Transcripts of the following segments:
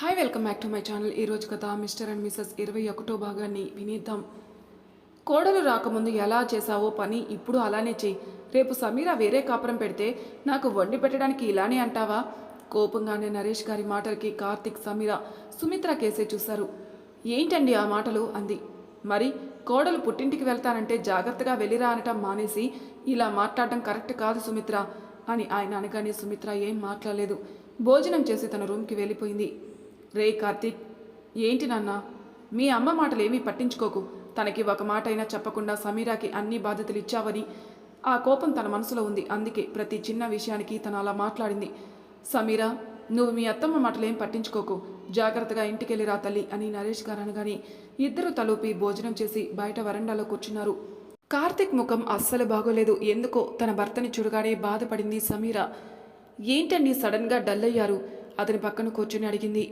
Hi welcome back to my channel ఈరోజు కథ mister and missus ఇరవై ఒకటో భాగాన్ని వినేద్దాం. కోడలు రాకముందు ఎలా చేశావో పని ఇప్పుడు అలానే చెయ్యి. రేపు సమీర వేరే కాపురం పెడితే నాకు వండి పెట్టడానికి ఇలానే అంటావా? కోపంగానే నరేష్ గారి మాటలకి కార్తిక్ సమీర సుమిత్ర కేసే చూశారు. ఏంటండి ఆ మాటలు? అంది. మరి కోడలు పుట్టింటికి వెళ్తానంటే జాగ్రత్తగా వెళ్ళిరా అనటం మానేసి ఇలా మాట్లాడడం కరెక్ట్ కాదు సుమిత్ర అని ఆయన అనగానే సుమిత్ర ఏం మాట్లాడలేదు. భోజనం చేసి తన రూమ్కి వెళ్ళిపోయింది. రే కార్తీక్ ఏంటి నాన్న? మీ అమ్మ మాటలు ఏమీ పట్టించుకోకు. తనకి ఒక మాట అయినా చెప్పకుండా సమీరాకి అన్ని బాధ్యతలు ఇచ్చావని ఆ కోపం తన మనసులో ఉంది. అందుకే ప్రతి చిన్న విషయానికి తను అలా మాట్లాడింది. సమీరా నువ్వు మీ అత్తమ్మ మాటలేం పట్టించుకోకు. జాగ్రత్తగా ఇంటికెళ్ళి రా తల్లి అని నరేష్ గారు అనగానే ఇద్దరు తలూపి భోజనం చేసి బయట వరండాలో కూర్చున్నారు. కార్తిక్ ముఖం అస్సలు బాగోలేదు. ఎందుకో తన భర్తని చూడగానే బాధపడింది సమీర. ఏంటండి సడన్గా డల్ అయ్యారు అతని పక్కన కూర్చొని అడిగింది.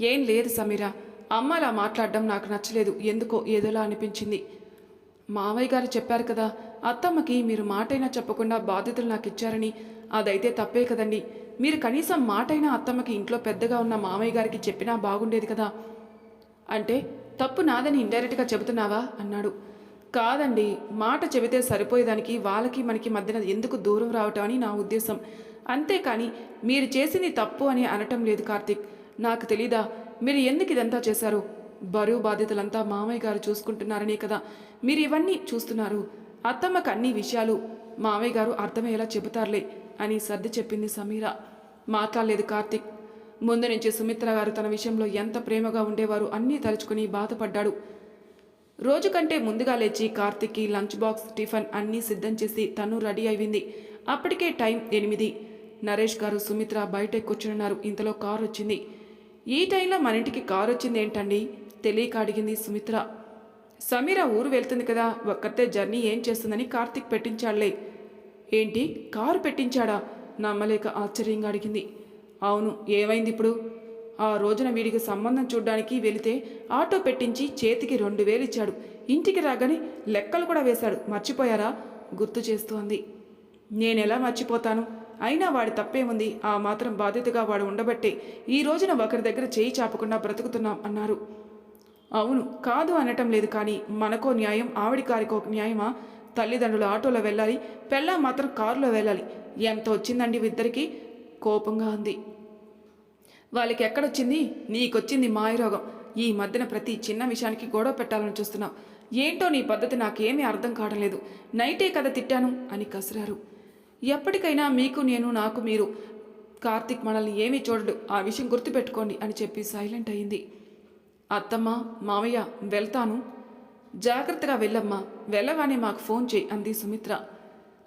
ఏం లేదు సమీర. అమ్మ అలా మాట్లాడడం నాకు నచ్చలేదు. ఎందుకో ఏదోలా అనిపించింది. మావయ్య గారు చెప్పారు కదా అత్తమ్మకి మీరు మాటైనా చెప్పకుండా బాధ్యతలు నాకు ఇచ్చారని. అదైతే తప్పే కదండి. మీరు కనీసం మాటైనా అత్తమ్మకి ఇంట్లో పెద్దగా ఉన్న మామయ్య గారికి చెప్పినా బాగుండేది కదా. అంటే తప్పు నాదని ఇండైరెక్ట్గా చెబుతున్నావా? అన్నాడు. కాదండి. మాట చెబితే సరిపోయేదానికి వాళ్ళకి మనకి మధ్యన ఎందుకు దూరం రావటం అని నా ఉద్దేశం. అంతేకాని మీరు చేసింది తప్పు అని అనటం లేదు కార్తీక్. నాకు తెలీదా మీరు ఎందుకు ఇదంతా చేశారు? బరువు బాధ్యతలంతా మామయ్య గారు చూసుకుంటున్నారనే కదా మీరు ఇవన్నీ చూస్తున్నారు. అత్తమ్మకు అన్ని విషయాలు మామయ్య గారు అర్థమయ్యేలా చెబుతారులే అని సర్ది చెప్పింది సమీర. మాట్లాడలేదు కార్తిక్. ముందు నుంచి సుమిత్ర గారు తన విషయంలో ఎంత ప్రేమగా ఉండేవారు అన్నీ తలుచుకుని బాధపడ్డాడు. రోజు కంటే ముందుగా లేచి కార్తిక్కి లంచ్ బాక్స్ టిఫిన్ అన్నీ సిద్ధం చేసి తను రెడీ అయింది అప్పటికే టైం ఎనిమిది. నరేష్ గారు సుమిత్ర బయట కూర్చున్నారు ఇంతలో కారు వచ్చింది. ఈ టైంలో మన ఇంటికి కారు వచ్చింది ఏంటండి? తెలియక అడిగింది సుమిత్ర. సమీర ఊరు వెళ్తుంది కదా ఒక్కతే జర్నీ ఏం చేస్తుందని కార్తిక్ పెట్టించాడులే. ఏంటి? కారు పెట్టించాడా? నమ్మలేక ఆశ్చర్యంగా అడిగింది. అవును ఏమైంది ఇప్పుడు? ఆ రోజున వీడికి సంబంధం చూడ్డానికి వెళితే ఆటో పెట్టించి చేతికి రెండు వేలు ఇచ్చాడు. ఇంటికి రాగానే లెక్కలు కూడా వేశాడు. మర్చిపోయారా? గుర్తు చేస్తూ అంది నేనెలా మర్చిపోతాను? అయినా వాడి తప్పేముంది? ఆ మాత్రం బాధ్యతగా వాడు ఉండబట్టే ఈ రోజున ఒకరి దగ్గర చేయి చాపకుండా బ్రతుకుతున్నాం అన్నారు. అవును కాదు అనటం లేదు కానీ మనకో న్యాయం ఆవిడి కారికో న్యాయమా? తల్లిదండ్రులు ఆటోలో వెళ్ళాలి పెళ్ళా మాత్రం కారులో వెళ్ళాలి. ఎంత వచ్చిందండి ఇద్దరికి కోపంగా ఉంది వాళ్ళకి ఎక్కడొచ్చింది నీకొచ్చింది మాయరోగం. ఈ మధ్యన ప్రతి చిన్న విషయానికి గొడవ పెట్టాలని చూస్తున్నావు ఏంటో నీ పద్ధతి నాకేమీ అర్థం కావడం లేదు. నైటే కదా తిట్టాను అని కసిరారు. ఎప్పటికైనా మీకు నేను నాకు మీరు కార్తిక్ మనల్ని ఏమీ చూడడు. ఆ విషయం గుర్తుపెట్టుకోండి అని చెప్పి సైలెంట్ అయింది. అత్తమ్మ మావయ్య వెళ్తాను. జాగ్రత్తగా వెళ్ళమ్మా. వెళ్ళగానే మాకు ఫోన్ చేయి అంది సుమిత్ర.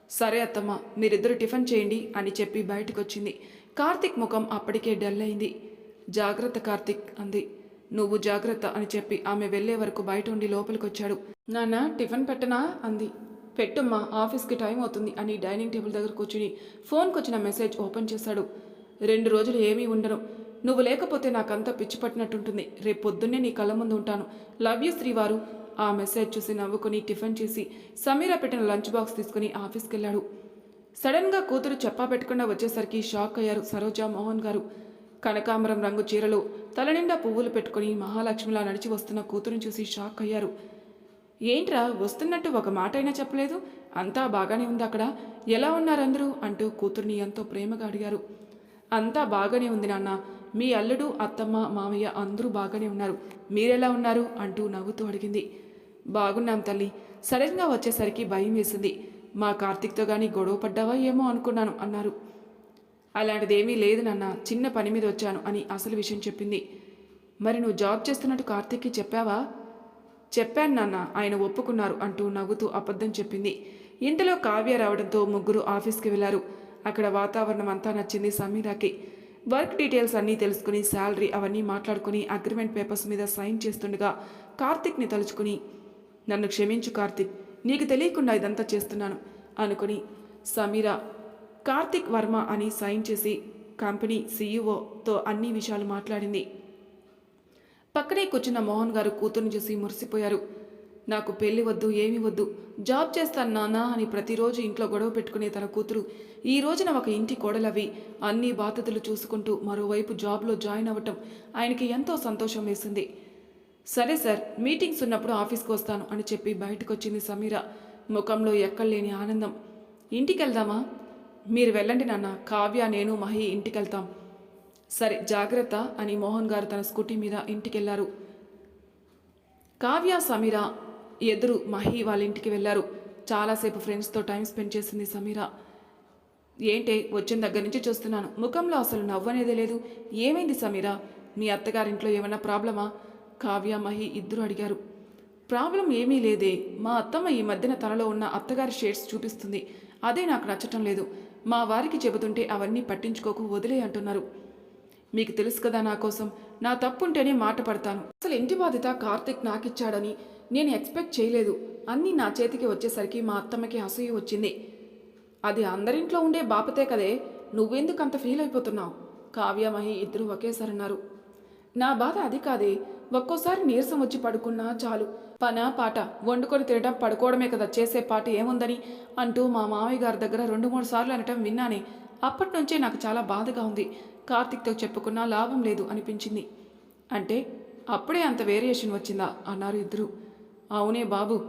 సరే అత్తమ్మ మీరిద్దరు టిఫిన్ చేయండి అని చెప్పి బయటకొచ్చింది. కార్తిక్ ముఖం అప్పటికే డల్ అయింది. జాగ్రత్త కార్తిక్ అంది. నువ్వు జాగ్రత్త అని చెప్పి ఆమె వెళ్ళే వరకు బయట ఉండి లోపలికి వచ్చాడు నాన్న టిఫిన్ పెట్టనా? అంది. పెట్టుమ్మా ఆఫీస్కి టైం అవుతుంది అని డైనింగ్ టేబుల్ దగ్గర కూర్చుని ఫోన్కి వచ్చిన మెసేజ్ ఓపెన్ చేశాడు రెండు రోజులు ఏమీ ఉండను. నువ్వు లేకపోతే నాకంతా పిచ్చి పట్టినట్టుంటుంది. రేపు పొద్దున్నే నీ కళ్ళ ముందు ఉంటాను. లవ్ యూ శ్రీవారు. ఆ మెసేజ్ చూసి నవ్వుకుని టిఫిన్ చేసి సమీరా పెట్టిన లంచ్ బాక్స్ తీసుకుని ఆఫీస్కి వెళ్ళాడు సడన్గా కూతురు చెప్పా పెట్టకుండా వచ్చేసరికి షాక్ అయ్యారు సరోజా మోహన్ గారు. కనకాంబరం రంగు చీరలు తలనిండా పువ్వులు పెట్టుకుని మహాలక్ష్మిలా నడిచి వస్తున్న కూతురుని చూసి షాక్ అయ్యారు. ఏంట్రా వస్తున్నట్టు ఒక మాట అయినా చెప్పలేదు? అంతా బాగానే ఉంది అక్కడ. ఎలా ఉన్నారందరూ? అంటూ కూతుర్ని ఎంతో ప్రేమగా అడిగారు. అంతా బాగానే ఉంది నాన్న. మీ అల్లుడు అత్తమ్మ మామయ్య అందరూ బాగానే ఉన్నారు. మీరెలా ఉన్నారు? అంటూ నవ్వుతూ అడిగింది. బాగున్నాం తల్లి. సడన్గా వచ్చేసరికి భయం వేసింది. మా కార్తీక్తో కానీ గొడవ పడ్డావా ఏమో అనుకున్నాను అన్నారు. అలాంటిదేమీ లేదు నాన్న. చిన్న పని మీద వచ్చాను అని అసలు విషయం చెప్పింది. మరి నువ్వు జాబ్ చేస్తున్నట్టు కార్తిక్కి చెప్పావా? చెప్పాను నాన్న ఆయన ఒప్పుకున్నారు అంటూ నవ్వుతూ అబద్ధం చెప్పింది. ఇంటిలో కావ్య రావడంతో ముగ్గురు ఆఫీస్కి వెళ్ళారు. అక్కడ వాతావరణం అంతా నచ్చింది సమీరాకి. వర్క్ డీటెయిల్స్ అన్నీ తెలుసుకుని శాలరీ అవన్నీ మాట్లాడుకుని అగ్రిమెంట్ పేపర్స్ మీద సైన్ చేస్తుండగా కార్తిక్ని తలుచుకుని నన్ను క్షమించు కార్తిక్ నీకు తెలియకుండా ఇదంతా చేస్తున్నాను అనుకుని సమీర కార్తిక్ వర్మ అని సైన్ చేసి కంపెనీ సీఈఓతో అన్ని విషయాలు మాట్లాడింది. పక్కనే కూర్చున్న మోహన్ గారు కూతుర్ని చూసి మురిసిపోయారు. నాకు పెళ్ళి వద్దు ఏమీ వద్దు జాబ్ చేస్తాను నానా అని ప్రతిరోజు ఇంట్లో గొడవ పెట్టుకునే తన కూతురు. ఈ రోజున ఒక ఇంటి కోడలవి అన్ని బాధ్యతలు చూసుకుంటూ మరోవైపు జాబ్లో జాయిన్ అవ్వటం ఆయనకి ఎంతో సంతోషం వేసింది. సరే సార్ మీటింగ్స్ ఉన్నప్పుడు ఆఫీస్కి వస్తాను అని చెప్పి బయటకొచ్చింది సమీర. ముఖంలో ఎక్కడలేని ఆనందం. ఇంటికి వెళ్దామా మీరు వెళ్ళండి నాన్న కావ్య నేను మహి ఇంటికి వెళ్తాం సరే జాగ్రత్త అని మోహన్ గారు తన స్కూటీ మీద ఇంటికెళ్ళారు. కావ్య సమీర ఎదురు మహి వాళ్ళ ఇంటికి వెళ్ళారు చాలాసేపు ఫ్రెండ్స్తో టైం స్పెండ్ చేసింది సమీర. ఏంటే వచ్చిన దగ్గర నుంచి చూస్తున్నాను. ముఖంలో అసలు నవ్వనేదే లేదు. ఏమైంది సమీర? మీ అత్తగారింట్లో ఏమైనా ప్రాబ్లమా? కావ్య మహి ఇద్దరు అడిగారు. ప్రాబ్లం ఏమీ లేదే. మా అత్తమ్మ ఈ మధ్యన తనలో ఉన్న అత్తగారి షేడ్స్ చూపిస్తుంది. అదే నాకు నచ్చటం లేదు. మా వారికి చెబుతుంటే అవన్నీ పట్టించుకోకు వదిలే అంటున్నారు. మీకు తెలుసు కదా నా కోసం. నా తప్పుంటేనే మాట పడతాను. అసలు ఇంటి బాధ్యత కార్తిక్ నాకిచ్చాడని నేను ఎక్స్పెక్ట్ చేయలేదు. అన్నీ నా చేతికి వచ్చేసరికి మా అత్తమ్మకి అసూయ వచ్చింది. అది అందరింట్లో ఉండే బాపతే కదే. నువ్వెందుకు అంత ఫీల్ అయిపోతున్నావు కావ్య మహి ఇద్దరు ఒకేసారి అన్నారు నా బాధ అది కాదే. ఒక్కోసారి నీరసం వచ్చి పడుకున్నా చాలు. పన పాట వండుకొని తినడం పడుకోవడమే కదా. చేసే పాట ఏముందని అంటూ మా మామయ్య గారి దగ్గర రెండు మూడు సార్లు అనటం విన్నానే. అప్పటి నుంచే నాకు చాలా బాధగా ఉంది. కార్తిక్తో చెప్పుకున్నా లాభం లేదు అనిపించింది. అంటే అప్పుడే అంత వేరియేషన్ వచ్చిందా? అన్నారు ఇద్దరు. అవునే బాబు.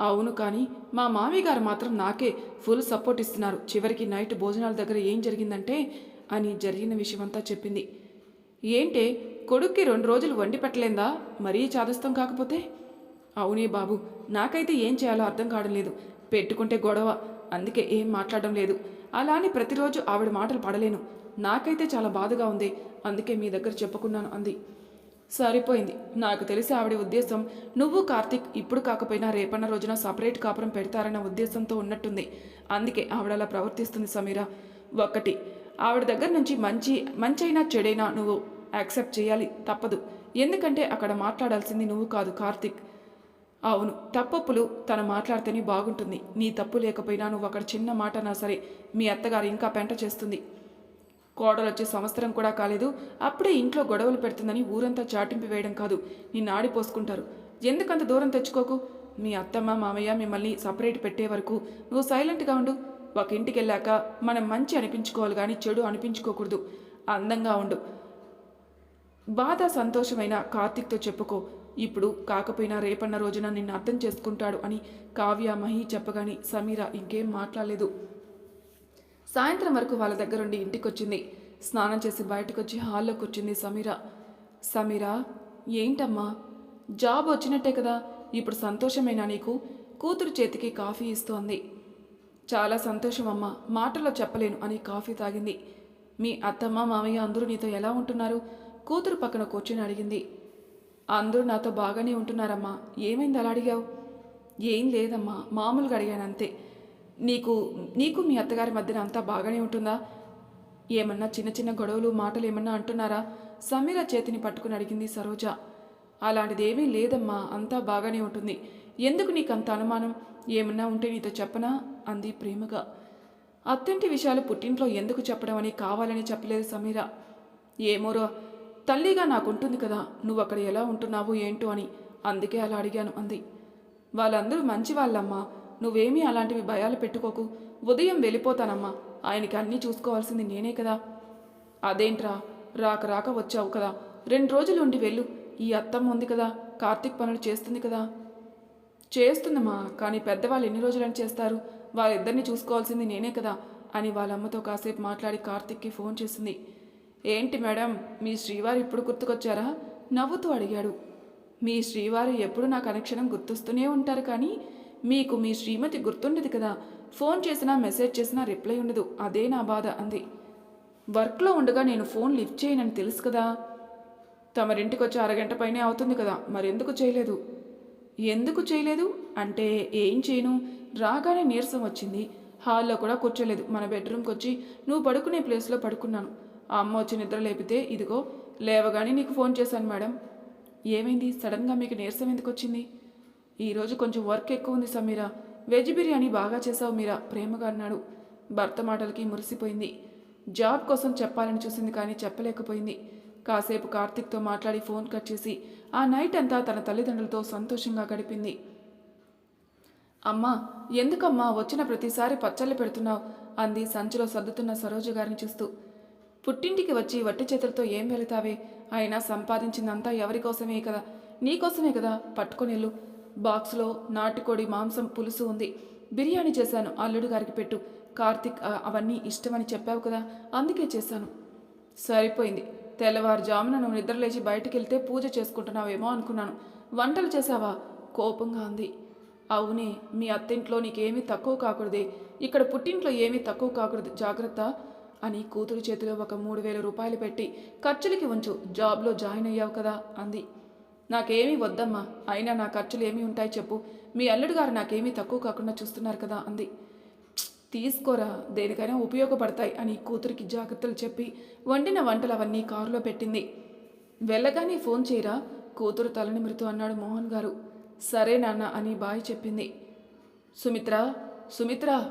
అవును కానీ మా మామయ్య గారు మాత్రం నాకే ఫుల్ సపోర్ట్ ఇస్తున్నారు. చివరికి నైట్ భోజనాల దగ్గర ఏం జరిగిందంటే అని జరిగిన విషయమంతా చెప్పింది. ఏంటే కొడుక్కి రెండు రోజులు వండి పెట్టలేందా? మరీ చాదస్తం కాకపోతే? అవునే బాబు. నాకైతే ఏం చేయాలో అర్థం కావడం లేదు. పెట్టుకుంటే గొడవ. అందుకే ఏం మాట్లాడడం లేదు. అలా అని ప్రతిరోజు ఆవిడ మాటలు పడలేను. నాకైతే చాలా బాధగా ఉంది. అందుకే మీ దగ్గర చెప్పుకున్నాను అంది. సరిపోయింది. నాకు తెలిసి ఆవిడ ఉద్దేశం నువ్వు కార్తిక్ ఇప్పుడు కాకపోయినా రేపన్న రోజున సపరేట్ కాపురం పెడతారన్న ఉద్దేశంతో ఉన్నట్టుంది. అందుకే ఆవిడ అలా ప్రవర్తిస్తుంది సమీర. ఒక్కటి ఆవిడ దగ్గర నుంచి మంచి మంచైనా చెడైనా నువ్వు యాక్సెప్ట్ చేయాలి. తప్పదు. ఎందుకంటే అక్కడ మాట్లాడాల్సింది నువ్వు కాదు కార్తిక్. అవును తప్పప్పులు తను మాట్లాడితేనే బాగుంటుంది. నీ తప్పు లేకపోయినా నువ్వు అక్కడ చిన్న మాట నా సరే మీ అత్తగారు ఇంకా పెంట చేస్తుంది. కోడలు వచ్చే సంవత్సరం కూడా కాలేదు. అప్పుడే ఇంట్లో గొడవలు పెడుతుందని ఊరంతా చాటింపు వేయడం కాదు. నిన్ను ఆడిపోసుకుంటారు ఎందుకంత దూరం తెచ్చుకోకు? మీ అత్తమ్మ మామయ్య మిమ్మల్ని సపరేట్ పెట్టే వరకు నువ్వు సైలెంట్గా ఉండు. ఒక ఇంటికి వెళ్ళాక మనం మంచి అనిపించుకోవాలి కానీ చెడు అనిపించుకోకూడదు. అందంగా ఉండు. బాధ సంతోషమైన కార్తిక్తో చెప్పుకో. ఇప్పుడు కాకపోయినా రేపన్న రోజున నిన్ను అర్థం చేసుకుంటాడు అని కావ్య మహి చెప్పగాని సమీర ఇంకేం మాట్లాడలేదు. సాయంత్రం వరకు వాళ్ళ దగ్గరుండి ఇంటికొచ్చింది. స్నానం చేసి బయటకొచ్చి హాల్లో కూర్చుంది సమీర. సమీర ఏంటమ్మా? జాబ్ వచ్చినట్టే కదా ఇప్పుడు సంతోషమేనా నీకు? కూతురు చేతికి కాఫీ ఇస్తోంది. చాలా సంతోషం అమ్మా మాటల్లో చెప్పలేను అని కాఫీ తాగింది. మీ అత్తమ్మ మామయ్య అందరూ నీతో ఎలా ఉంటున్నారు? కూతురు పక్కన కూర్చొని అడిగింది. అందరూ నాతో బాగానే ఉంటున్నారమ్మా. ఏమైంది అలా అడిగావు? ఏం లేదమ్మా మామూలుగా అడిగాను అంతే. నీకు నీకు మీ అత్తగారి మధ్యన అంతా బాగానే ఉంటుందా? ఏమన్నా చిన్న చిన్న గొడవలు మాటలు ఏమన్నా అంటున్నారా? సమీర చేతిని పట్టుకుని అడిగింది సరోజ. అలాంటిదేమీ లేదమ్మా అంతా బాగానే ఉంటుంది. ఎందుకు నీకు అంత అనుమానం? ఏమన్నా ఉంటే నీతో చెప్పనా? అంది ప్రేమగా. అత్తంటి విషయాలు పుట్టింట్లో ఎందుకు చెప్పడం అని కావాలని చెప్పలేదు సమీర. ఏమోరో తల్లిగా నాకుంటుంది కదా నువ్వు అక్కడ ఎలా ఉంటున్నావు ఏంటో అని అందుకే అలా అడిగాను అంది. వాళ్ళందరూ మంచి వాళ్ళమ్మా నువ్వేమీ అలాంటివి భయాలు పెట్టుకోకు. ఉదయం వెళ్ళిపోతానమ్మా. ఆయనకి అన్నీ చూసుకోవాల్సింది నేనే కదా. అదేంట్రా? రాక రాక వచ్చావు కదా. రెండు రోజులు ఉండి వెళ్ళు. ఈ అత్తమ్మ ఉంది కదా. కార్తీక్ పనులు చేస్తుంది కదా. చేస్తుందమ్మా కానీ పెద్దవాళ్ళు ఎన్ని రోజులని చేస్తారు? వాళ్ళిద్దరిని చూసుకోవాల్సింది నేనే కదా అని వాళ్ళ అమ్మతో కాసేపు మాట్లాడి కార్తిక్కి ఫోన్ చేసింది. ఏంటి మేడం మీ శ్రీవారు ఇప్పుడు గుర్తుకొచ్చారా? నవ్వుతూ అడిగాడు. మీ శ్రీవారు ఎప్పుడు నా కనెక్షన్ గుర్తొస్తూనే ఉంటారు కానీ మీకు మీ శ్రీమతి గుర్తుండదు కదా. ఫోన్ చేసినా మెసేజ్ చేసినా రిప్లై ఉండదు. అదే నా బాధ అంది. వర్క్లో ఉండగా నేను ఫోన్ లిఫ్ట్ చేయనని తెలుసు కదా. తమరింటికి వచ్చి అరగంట పైనే అవుతుంది కదా. మరెందుకు చేయలేదు? ఎందుకు చేయలేదు? అంటే ఏం చేయను? రాగానే నీరసం వచ్చింది. హాల్లో కూడా కూర్చోలేదు. మన బెడ్రూమ్కి వచ్చి నువ్వు పడుకునే ప్లేస్లో పడుకున్నాను. ఆ అమ్మ వచ్చి నిద్ర లేపితే ఇదిగో లేవగానే నీకు ఫోన్ చేశాను మేడం. ఏమైంది? సడన్గా మీకు నీరసం ఎందుకు వచ్చింది? ఈరోజు కొంచెం వర్క్ ఎక్కువ ఉంది సమీరా. వెజ్ బిర్యానీ బాగా చేసావు మీరా? ప్రేమగా అన్నాడు. భర్త మాటలకి మురిసిపోయింది. జాబ్ కోసం చెప్పాలని చూసింది కానీ చెప్పలేకపోయింది. కాసేపు కార్తిక్తో మాట్లాడి ఫోన్ కట్ చేసి ఆ నైట్ అంతా తన తల్లిదండ్రులతో సంతోషంగా గడిపింది. అమ్మా ఎందుకమ్మా వచ్చిన ప్రతిసారి పచ్చళ్ళు పెడుతున్నావు? అంది సంచిలో సర్దుతున్న సరోజ గారిని చూస్తూ. పుట్టింటికి వచ్చి వట్టి చేతులతో ఏం వెళతావే? అయినా సంపాదించిందంతా ఎవరి కోసమే కదా? నీకోసమే కదా? పట్టుకొని వెళ్ళు బాక్స్లో నాటుకోడి మాంసం పులుసు ఉంది. బిర్యానీ చేశాను అల్లుడు గారికి పెట్టు. కార్తిక్ అవన్నీ ఇష్టమని చెప్పావు కదా అందుకే చేశాను. సరిపోయింది. తెల్లవారుజామున నువ్వు నిద్రలేచి బయటికి వెళ్తే పూజ చేసుకుంటున్నావేమో అనుకున్నాను. వంటలు చేశావా? కోపంగా అంది. అవునే మీ అత్తింట్లో నీకేమీ తక్కువ కాకూడదే. ఇక్కడ పుట్టింట్లో ఏమీ తక్కువ కాకూడదు. జాగ్రత్త అని కూతురు చేతిలో ఒక మూడు వేల రూపాయలు పెట్టి ఖర్చులకి ఉంచు. జాబ్లో జాయిన్ అయ్యావు కదా అంది. నాకేమీ వద్దమ్మా అయినా నా ఖర్చులు ఏమీ ఉంటాయి చెప్పు. మీ అల్లుడు గారు నాకేమీ తక్కువ కాకుండా చూస్తున్నారు కదా అంది. తీసుకోరా దేనికైనా ఉపయోగపడతాయి అని కూతురికి జాగ్రత్తలు చెప్పి వండిన వంటలు అవన్నీ కారులో పెట్టింది. వెళ్ళగానే ఫోన్ చేయరా? కూతురు తలనిమిరుతూ అన్నాడు మోహన్ గారు. సరే నాన్న అని బాయ్ చెప్పింది. సుమిత్ర సుమిత్ర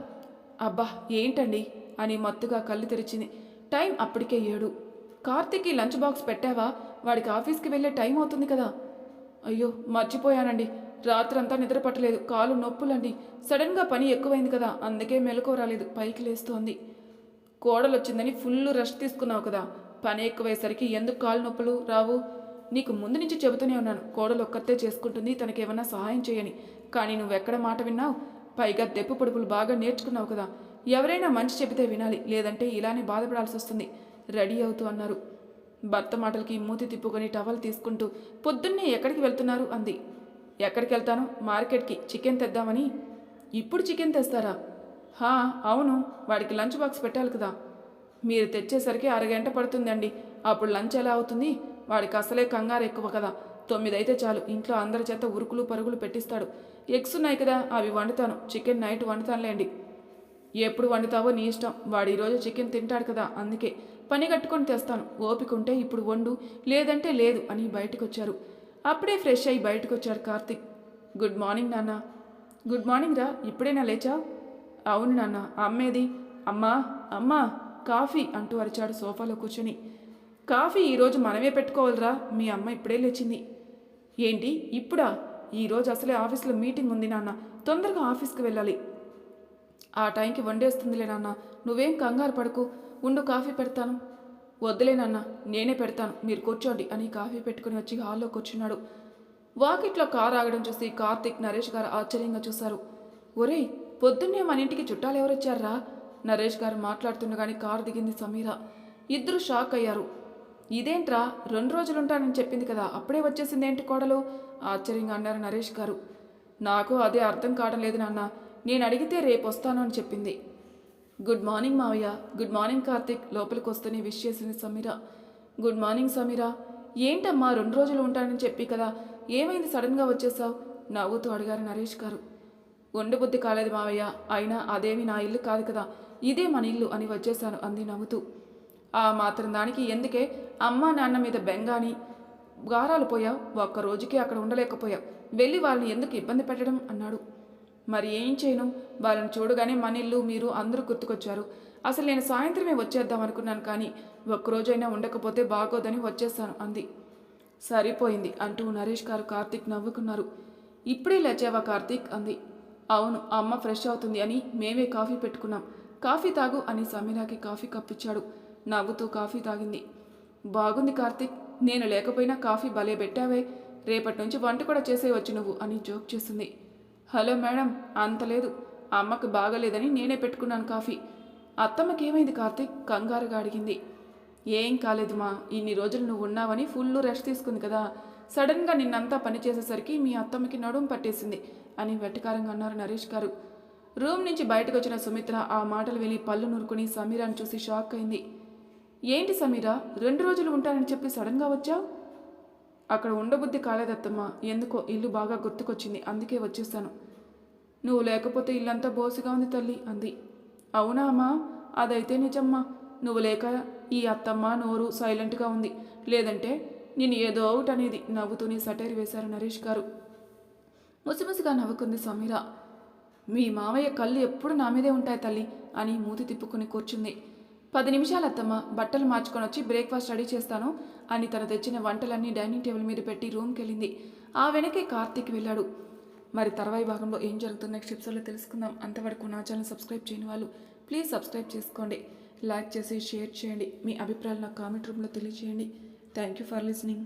అబ్బా ఏంటండి? అని మత్తుగా కళ్ళు తెరిచింది. టైం అప్పటికే ఏడు. కార్తీక్కి లంచ్ బాక్స్ పెట్టావా? వాడికి ఆఫీస్కి వెళ్ళే టైం అవుతుంది కదా. అయ్యో మర్చిపోయానండి. రాత్రంతా నిద్ర పట్టలేదు. కాలు నొప్పులండి. సడన్గా పని ఎక్కువైంది కదా. అందుకే మెలకువ రాలేదు. పైకి లేస్తోంది. కోడలు వచ్చిందని ఫుల్ రెస్ట్ తీసుకున్నావు కదా. పని ఎక్కువయ్యేసరికి ఎందుకు కాలు నొప్పులు రావు? నీకు ముందు నుంచి చెబుతూనే ఉన్నాను. కోడలు ఒక్కతే చేసుకుంటుంది. తనకేమన్నా సహాయం చేయని. కానీ నువ్వెక్కడ మాట విన్నావు? పైగా దెప్పు పొడుపులు బాగా నేర్చుకున్నావు కదా. ఎవరైనా మంచి చెబితే వినాలి. లేదంటే ఇలానే బాధపడాల్సి వస్తుంది రెడీ అవుతూ అన్నారు. భర్త మాటలకి మూతి తిప్పుకొని టవల్ తీసుకుంటూ పొద్దున్నే ఎక్కడికి వెళ్తున్నారు? అంది. ఎక్కడికి వెళ్తాను మార్కెట్కి. చికెన్ తెద్దామని. ఇప్పుడు చికెన్ తెస్తారా? హా అవును. వాడికి లంచ్ బాక్స్ పెట్టాలి కదా. మీరు తెచ్చేసరికి అరగంట పడుతుందండి. అప్పుడు లంచ్ ఎలా అవుతుంది? వాడికి అసలే కంగారు ఎక్కువ కదా. తొమ్మిది అయితే చాలు. ఇంట్లో అందరి చేత ఉరుకులు పరుగులు పెట్టిస్తాడు. ఎగ్స్ ఉన్నాయి కదా అవి వండుతాను. చికెన్ నైట్ వండుతానులేండి. ఎప్పుడు వండుతావో నీ ఇష్టం. వాడు ఈరోజు చికెన్ తింటాడు కదా అందుకే. పని కట్టుకొని తెస్తాను. ఓపిక ఉంటే ఇప్పుడు వండు లేదంటే లేదు అని బయటకొచ్చారు. అప్పుడే ఫ్రెష్ అయ్యి బయటకొచ్చారు కార్తిక్. గుడ్ మార్నింగ్ నాన్న. గుడ్ మార్నింగ్ రా ఇప్పుడేనా లేచావు? అవును నాన్న అమ్మేది. అమ్మా అమ్మా కాఫీ అంటూ అరిచాడు సోఫాలో కూర్చొని. కాఫీ ఈరోజు మనమే పెట్టుకోవాలిరా మీ అమ్మ ఇప్పుడే లేచింది. ఏంటి ఇప్పుడా? ఈరోజు అసలే ఆఫీస్లో మీటింగ్ ఉంది నాన్న తొందరగా ఆఫీస్కి వెళ్ళాలి. ఆ టైంకి వండేస్తుందిలే నాన్న నువ్వేం కంగారు పడకు. ఉండు కాఫీ పెడతాను. వద్దులే నాన్న నేనే పెడతాను. మీరు కూర్చోండి అని కాఫీ పెట్టుకుని వచ్చి హాల్లో కూర్చున్నాడు. వాకిట్లో కారు ఆగడం చూసి కార్తిక్ నరేష్ గారు ఆశ్చర్యంగా చూశారు. ఒరేయ్ పొద్దున్నే మన ఇంటికి చుట్టాలు ఎవరొచ్చారా? నరేష్ గారు మాట్లాడుతుండగానే కారు దిగింది సమీర. ఇద్దరు షాక్ అయ్యారు. ఇదేంట్రా? రెండు రోజులు ఉంటానని చెప్పింది కదా అప్పుడే వచ్చేసింది ఏంటి కోడలు? ఆశ్చర్యంగా అన్నారు నరేష్ గారు. నాకు అదే అర్థం కావడం లేదు నాన్న. నేను అడిగితే రేపు వస్తాను అని చెప్పింది. గుడ్ మార్నింగ్ మావయ్య గుడ్ మార్నింగ్ కార్తిక్ లోపలికి వస్తూనే విష్ చేసింది సమీర గుడ్ మార్నింగ్ సమీర ఏంటమ్మా రెండు రోజులు ఉంటానని చెప్పి కదా ఏమైంది సడన్గా వచ్చేసావు? నవ్వుతూ అడిగారు నరేష్ గారు. ఉండబుద్ధి కాలేదు మావయ్య. అయినా అదేమి నా ఇల్లు కాదు కదా. ఇదే మన ఇల్లు అని వచ్చేసాను అంది నవ్వుతూ. ఆ మాత్రం దానికి ఎందుకే? అమ్మా నాన్న మీద బెంగాని గారాలు పోయావు. ఒక్క రోజుకి అక్కడ ఉండలేకపోయావు. వెళ్ళి వాళ్ళని ఎందుకు ఇబ్బంది పెట్టడం? అన్నాడు. మరి ఏం చేయను? వాళ్ళని చూడగానే మన ఇల్లు మీరు అందరూ గుర్తుకొచ్చారు. అసలు నేను సాయంత్రమే వచ్చేద్దాం అనుకున్నాను కానీ ఒక్కరోజైనా ఉండకపోతే బాగోదని వచ్చేస్తాను అంది. సరిపోయింది అంటూ నరేష్ గారు కార్తీక్ నవ్వుకున్నారు. ఇప్పుడే లేచావా కార్తీక్? అంది. అవును అమ్మ ఫ్రెష్ అవుతుంది అని మేమే కాఫీ పెట్టుకున్నాం. కాఫీ తాగు అని సమీరాకి కాఫీ కప్పిచ్చాడు. నవ్వుతూ కాఫీ తాగింది. బాగుంది కార్తీక్ నేను లేకపోయినా కాఫీ భలే పెట్టావే. రేపటి నుంచి వంట కూడా చేసేయవచ్చు నువ్వు అని జోక్ చేసింది. హలో మేడం అంత లేదు. అమ్మకు బాగలేదని నేనే పెట్టుకున్నాను కాఫీ. అత్తమ్మకి ఏమైంది కార్తీక్? కంగారుగా అడిగింది. ఏం కాలేదు మా ఇన్ని రోజులు నువ్వు ఉన్నావని ఫుల్ రెస్ట్ తీసుకుంది కదా. సడన్గా నిన్నంతా పని చేసేసరికి మీ అత్తమ్మకి నడుము పట్టేసింది అని వెట్టకారంగా అన్నారు నరేష్ గారు. రూమ్ నుంచి బయటకు వచ్చిన సుమిత్ర ఆ మాటలు వెళ్ళి పళ్ళు నూరుకుని సమీరాను చూసి షాక్ అయింది. ఏంటి సమీరా రెండు రోజులు ఉంటానని చెప్పి సడన్గా వచ్చావు? అక్కడ ఉండబుద్ధి కాలేదత్తమ్మా. ఎందుకో ఇల్లు బాగా గుర్తుకొచ్చింది. అందుకే వచ్చేసాను నువ్వు లేకపోతే ఇల్లంతా బోసుగా ఉంది తల్లి అంది. అవునా అమ్మా? అదైతే నిజమ్మా. నువ్వు లేక ఈ అత్తమ్మ నోరు సైలెంట్గా ఉంది. లేదంటే నేను ఏదో ఒకటి అనేది నవ్వుతూనే సటైర్ వేశారు నరేష్ గారు. ముసిముసిగా నవ్వుకుంది సమీర. మీ మావయ్య కళ్ళు ఎప్పుడు నా మీదే ఉంటాయి తల్లి అని మూతి తిప్పుకుని కూర్చుంది. పది నిమిషాలు అత్తమ్మ బట్టలు మార్చుకొని వచ్చి బ్రేక్ఫాస్ట్ రెడీ చేస్తాను అని తను తెచ్చిన వంటలన్నీ డైనింగ్ టేబుల్ మీద పెట్టి రూమ్కి వెళ్ళింది ఆ వెనకే కార్తీక్ వెళ్ళాడు. మరి తర్వాయి భాగంలో ఏం జరుగుతుందో నెక్స్ట్ ఎపిసోడ్లో తెలుసుకుందాం. అంతవరకు నా ఛానల్ సబ్స్క్రైబ్ చేయని వాళ్ళు ప్లీజ్ సబ్స్క్రైబ్ చేసుకోండి. లైక్ చేసి షేర్ చేయండి. మీ అభిప్రాయాలు నాకు కామెంట్ రూమ్లో తెలియజేయండి థ్యాంక్ యూ ఫర్ లిసనింగ్.